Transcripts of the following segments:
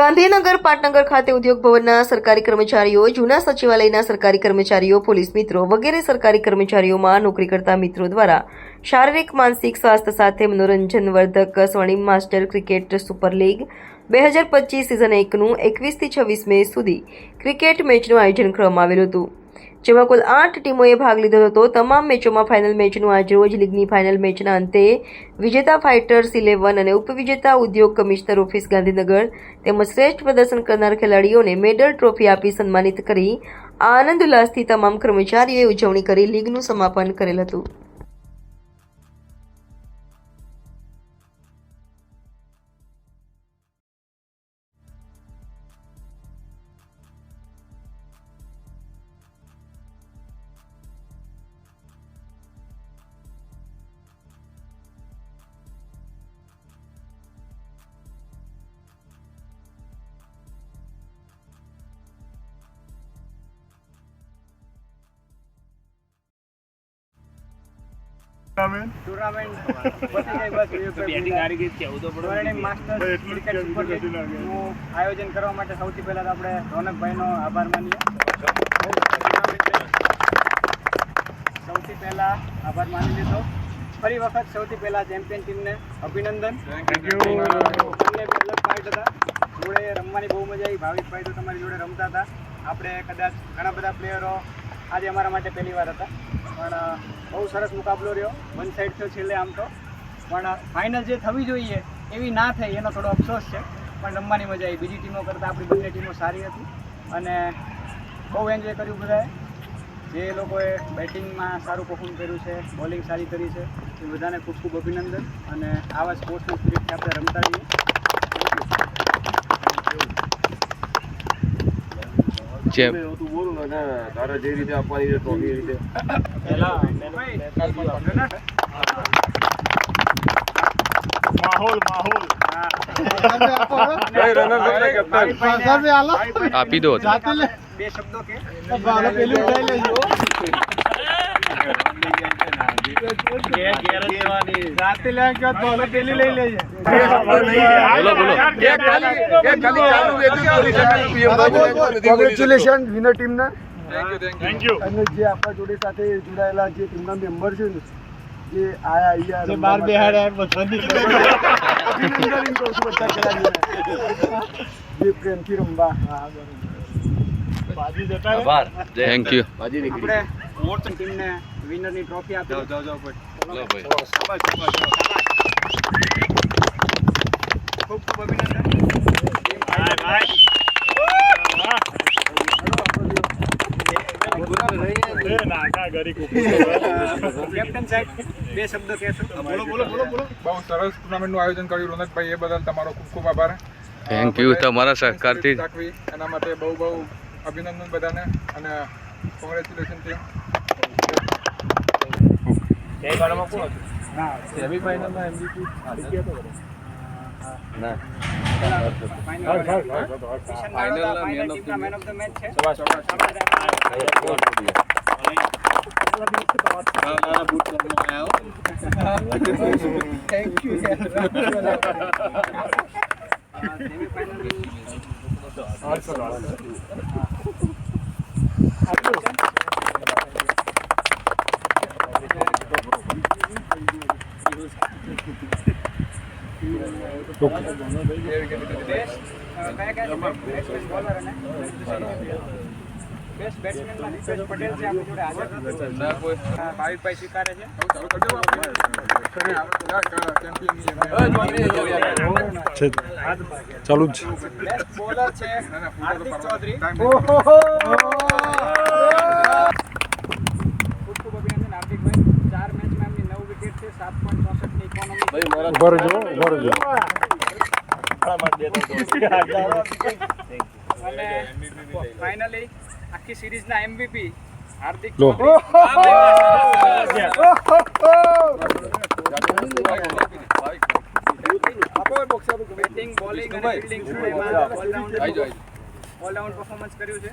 ગાંધીનગર પાટનગર ખાતે ઉદ્યોગ ભવનના સરકારી કર્મચારીઓ, જૂના સચિવાલયના સરકારી કર્મચારીઓ, પોલીસ મિત્રો વગેરે સરકારી કર્મચારીઓમાં નોકરી કરતા મિત્રો દ્વારા શારીરિક, માનસિક સ્વાસ્થ્ય સાથે મનોરંજનવર્ધક સ્વર્ણિમ માસ્ટર ક્રિકેટ સુપર લીગ બે હજાર પચીસ સિઝન એકનું એકવીસથી છવ્વીસ મે સુધી ક્રિકેટ મેચનું આયોજન કરવામાં આવેલું હતું. જેમાં કુલ આઠ ટીમોએ ભાગ લીધો હતો. તમામ મેચોમાં ફાઇનલ મેચનું આજરોજ લીગની ફાઇનલ મેચના અંતે વિજેતા ફાઇટર્સ ઇલેવન અને ઉપવિજેતા ઉદ્યોગ કમિશનર ઓફિસ ગાંધીનગર તેમજ શ્રેષ્ઠ પ્રદર્શન કરનાર ખેલાડીઓને મેડલ ટ્રોફી આપી સન્માનિત કરી આનંદ ઉલ્લાસથી તમામ કર્મચારીઓએ ઉજવણી કરી લીગનું સમાપન કરેલ હતું. આયોજન કરવા માટે સૌથી પહેલા તો આપણે રોનકભાઈનો આભાર માનીએ. સૌથી પહેલા આભાર માની લીધો. ફરી વખત સૌથી પહેલા ચેમ્પિયન ટીમને અભિનંદન. ફાઇટ હતા. જોડે રમવાની બહુ મજા આવી. ભાવિકભાઈ તો તમારી જોડે રમતા હતા. આપણે કદાચ ઘણા બધા પ્લેયરો આજે અમારા માટે પહેલી વાર હતા. પણ બહુ સરસ મુકાબલો રહ્યો. વન સાઈડ થયો છેલ્લે આમ તો. પણ ફાઇનલ જે થવી જોઈએ, એવી ના થઈ. એનો થોડો અફસોસ છે. પણ રમવાની મજા આવી. બીજી ટીમો કરતાં આપણી બંને ટીમો સારી હતી. અને બહુ એન્જોય કર્યું બધાએ. જે લોકોએ બેટિંગમાં સારું પરફોર્મ કર્યું છે બોલિંગ સારી કરી છે, એ બધાને ખૂબ ખૂબ અભિનંદન. અને આવા સ્પોર્ટ્સનું સ્પિરિટથી આપણે રમતા રહીએ. જેમ. તું બોલું ને તારે જે રીતે આપવાની લેજો. રીતે લઈ કે બોલો બોલો કે ખાલી કે ખાલી ચાલુ વેચી બોલી શકે PM નથી બોલી શકતો. કોંગ્રેચ્યુલેશન વિનર ટીમને થેન્ક યુ. અને જે આપણા જોડે સાથે જોડાયેલા જે ટીમના મેમ્બર છે ને જે આયા અહીંયા જે બાર બેહાડ્યા બધાની અભિનંદન કહું છું બધા ખેલાડીઓને. જે પ્રેમથી રમવા આભાર થેન્ક યુ બાજી નીકળી. આપણે ટીમને વિનરની ટ્રોફી આપી જાઓ, જાઓ, જાઓ, ભાઈ. બોલો ભાઈ. શાબાશ, શાબાશ. ખૂબ ખૂબ અભિનંદન. બાય સાહેબ બે શબ્દો બોલો, બોલો, બોલો, બોલો. બહુ સરસ ટુર્નામેન્ટનું આયોજન કર્યું રોનકભાઈ એ બદલ તમારો ખૂબ ખૂબ આભાર. થેન્ક યુ તમારા સહકારથી. એના માટે બહુ બહુ અભિનંદન બધાને. અને કોંગ્રેચ્યુલેશન ટીમ સેમીફાઇનલમાં MVP man of the match છે. થેન્ક યુ બેસ્ટ બેટ્સમેનમાં દીપેશ પટેલ છે આપણી જોડે હાજર નથી. હા, ભાવિકભાઈ સ્વીકારે છે ચાલુ કરજો ચાલુ જ બેસ્ટ બોલર છે હાર્દિક ચૌધરી ટાઈમ ખૂબ ખૂબ અભિનંદન હાર્દિકભાઈ ચાર મેચમાં એમની નવ વિકેટ છે સાત પોઈન્ટ ચોસઠની ઇકોનોમી ઊભા રહેજો ઊભા રહેજો ફાઇનલી આખી સિરીઝના એમવીપી હાર્દિક લો. બેટિંગ બોલિંગ અને ફિલ્ડિંગ ઓલરાઉન્ડ પરફોર્મન્સ કર્યું છે.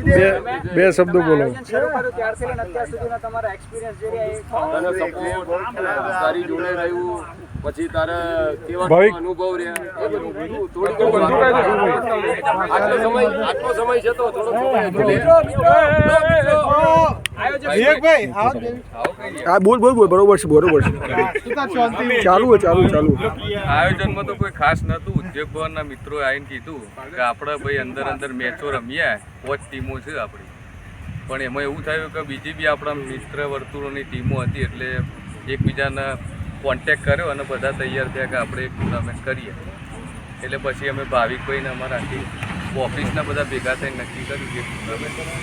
બે બે શબ્દો બોલો. પછી તારે કેવા. અનુભવ રહ્યા? આટલો સમય આટલો સમય છે તો થોડો. હા બોલ બોલ બોલ બરોબર છે બરોબર છે. ચાલુ ચાલુ ચાલુ આયોજનમાં તો કોઈ ખાસ નહોતું. ઉદ્યોગ ભવનના મિત્રો આવીને કીધું કે આપણે ભાઈ અંદર અંદર મેચો રમ્યા પોચ ટીમો છે આપણી. પણ એમાં એવું થયું કે બીજી બી આપણા મિત્ર વર્તુળોની ટીમો હતી એટલે એકબીજાને કોન્ટેક કર્યો અને બધા તૈયાર થયા કે આપણે એક ટુર્નામેન્ટ કરીએ. એટલે પછી અમે ભાવિકભાઈને અમારા આખી ઓફિસના બધા ભેગા થઈને નક્કી કર્યું કે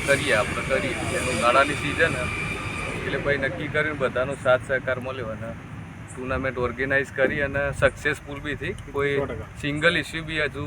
કરીએ આપણે કરીએ. ઉનાળાની સિઝન એટલે ભાઈ નક્કી કર્યું બધાનો સાથ સહકાર મળ્યો અને ટુર્નામેન્ટ ઓર્ગેનાઇઝ કરી અને સક્સેસફુલ બી થઈ. કોઈ સિંગલ ઇસ્યુ બી હજુ